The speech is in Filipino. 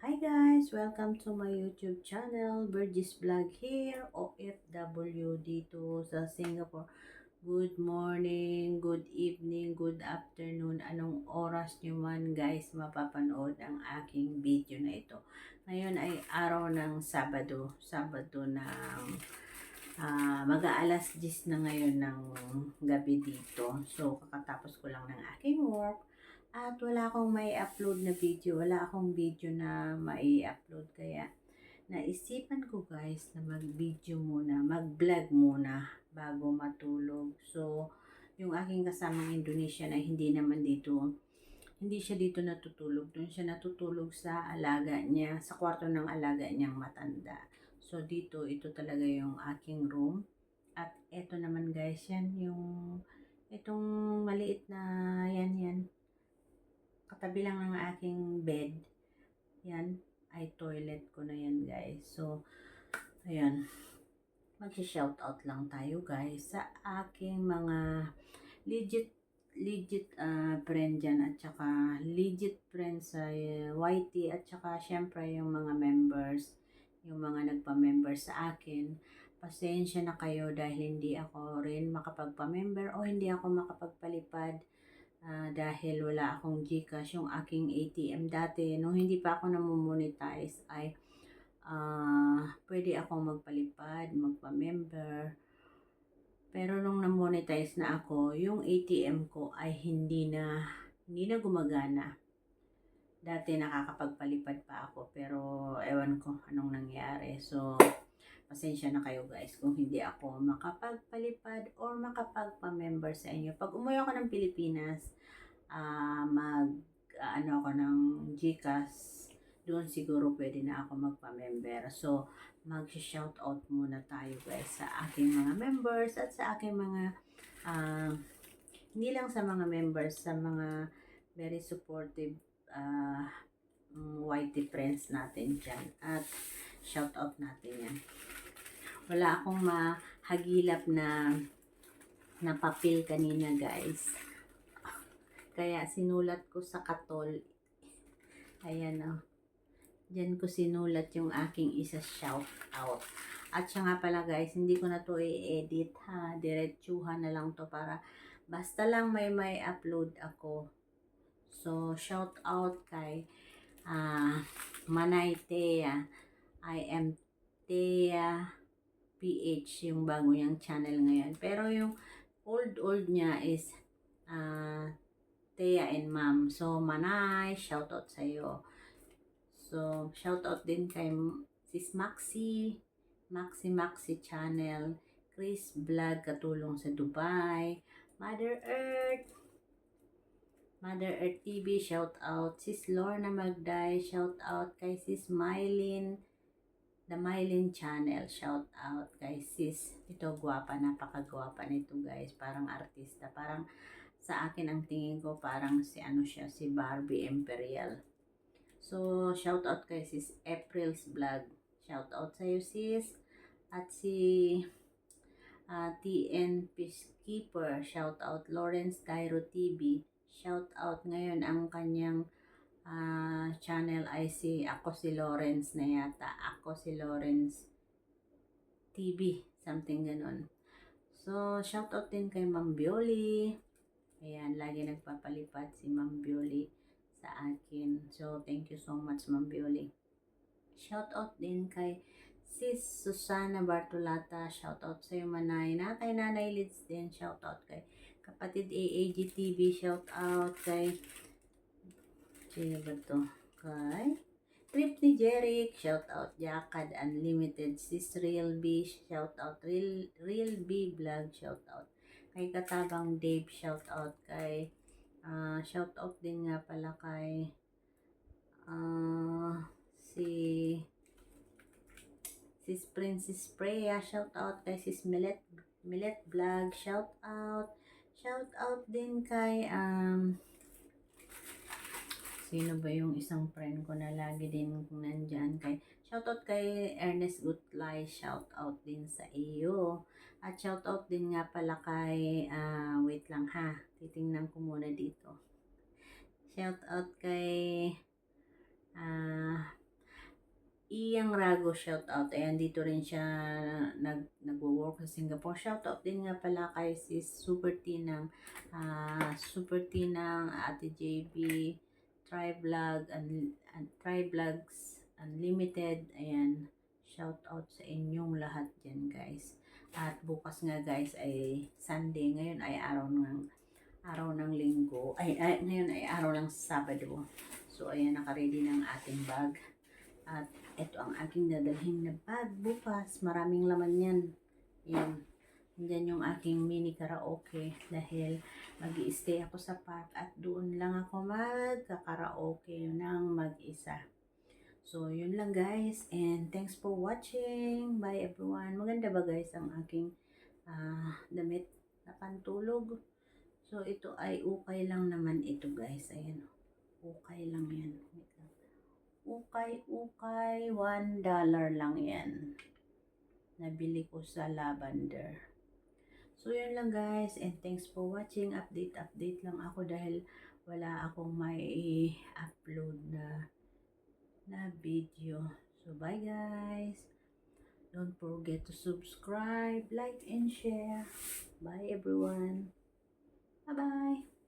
Hi guys! Welcome to my YouTube channel, Burgess Vlog here, OFW dito sa Singapore. Good morning, good evening, good afternoon, anong oras nyo man guys mapapanood ang aking video na ito. Ngayon ay araw ng Sabado, Sabado ng uh, mag-aalas 10 na ngayon ng gabi dito. So kakatapos ko lang ng aking work. At wala akong may upload na video. Wala akong video na mai-upload. Kaya naisipan ko guys na mag-video muna, mag-vlog muna bago matulog. So, yung aking kasamang Indonesian ay hindi naman dito, hindi siya dito natutulog. Doon siya natutulog sa alaga niya, sa kwarto ng alaga niyang matanda. So, dito, ito talaga yung aking room. At eto naman guys, yan yung, itong maliit na, yan, yan, katabi lang ng aking bed. Yan, ay toilet ko na yan guys. So, ayan. Mag-shout out lang tayo guys sa aking mga legit legit uh, friend dyan at saka legit friends sa uh, YT at saka syempre yung mga members yung mga nagpa-member sa akin pasensya na kayo dahil hindi ako rin makapagpa-member o hindi ako makapagpalipad uh, dahil wala akong Gcash yung aking ATM dati nung hindi pa ako namomonetize ay uh, pwede akong magpalipad magpa-member. Pero nung na-monetize na ako yung ATM ko ay hindi na hindi na gumagana. Dati nakakapagpalipad pa ako pero ewan ko anong nangyari. So pasensya na kayo guys kung hindi ako makapagpalipad or makapagpa-member sa inyo. Pag umuwi ako ng Pilipinas, uh, mag uh, ano ako ng GCash, doon siguro pwede na ako magpa-member. So, mag-shout out muna tayo guys sa aking mga members at sa aking mga uh, hindi lang sa mga members, sa mga very supportive uh, whitey friends natin dyan. At shout out natin yan wala akong mahagilap na na papel kanina guys kaya sinulat ko sa katol ayan o oh. Diyan ko sinulat yung aking isa shout out. At siya nga pala guys, hindi ko na to i-edit ha. Diretsuhan na lang to para basta lang may may upload ako. So, shout out kay uh, Manay Thea. I am Thea PH yung bago niyang channel ngayon. Pero yung old-old niya is uh, Thea and Ma'am. So, Manay, shoutout sa iyo. So, shoutout din kay Sis Maxi, Maxi Maxi Channel, Chris Vlog Katulong sa Dubai, Mother Earth, Mother Earth TV, shout out. Sis Lorna Magday, shout out kay Sis Mylene, The Mylene Channel, shout out kay sis. Ito gwapa, napakagwapa nito guys. Parang artista. Parang sa akin ang tingin ko parang si ano siya, si Barbie Imperial. So, shout out kay sis April's Vlog. Shout out sa iyo sis. At si uh, ah, TN Peacekeeper, shout out Lawrence Cairo TV. Shout out ngayon ang kanyang uh, channel ay si Ako si Lawrence na yata. Ako si Lawrence TV. Something ganun. So, shout out din kay Ma'am Bioli. Ayan, lagi nagpapalipad si Ma'am Bioli sa akin. So, thank you so much Ma'am Bioli. Shout out din kay Sis Susana Bartolata. Shout out sa iyo Manay. Na kay Nanay Lids din. Shout out kay kapatid AAG TV. Shout out kay Sino ba to? Kay Trip ni Jeric, shout out Jakad Unlimited, Sis Real B, shout out Real, Real B Vlog, shout out kay Katabang Dave, shout out kay uh, shout out din nga pala kay uh, si Sis Princess Freya, shout out kay Sis Millet Millet Vlog, shout out shout out din kay um Sino ba yung isang friend ko na lagi din nandyan kay Shoutout kay Ernest Gutlay, shoutout din sa iyo. At shoutout din nga pala kay, uh, wait lang ha, titingnan ko muna dito. Shoutout kay uh, Iyang Rago, shout out. Ayan, dito rin siya nag, nagwo-work sa Singapore. Shout out din nga pala kay si Super T ng ah, Super T ng Ate JB, Try Vlog, un, Try Vlogs Unlimited. Ayan, shout out sa inyong lahat dyan guys. At bukas nga guys ay Sunday. Ngayon ay araw ng araw ng linggo. Ay, ay ngayon ay araw ng Sabado. So ayan, nakaready ng ating bag. At ito ang aking dadalhin na bag bukas. Maraming laman yan. Yan. Yan yung aking mini karaoke dahil mag stay ako sa park at doon lang ako magka-karaoke ng mag-isa. So, yun lang guys. And thanks for watching. Bye everyone. Maganda ba guys ang aking ah, damit na pantulog? So, ito ay ukay lang naman ito guys. Ayan. Ukay lang yan. Wait lang. Ukay. One dollar lang yan. Nabili ko sa Lavender. So, yun lang guys. And thanks for watching. Update, update lang ako dahil wala akong may upload na na video. So, bye guys. Don't forget to subscribe, like, and share. Bye everyone. Bye-bye.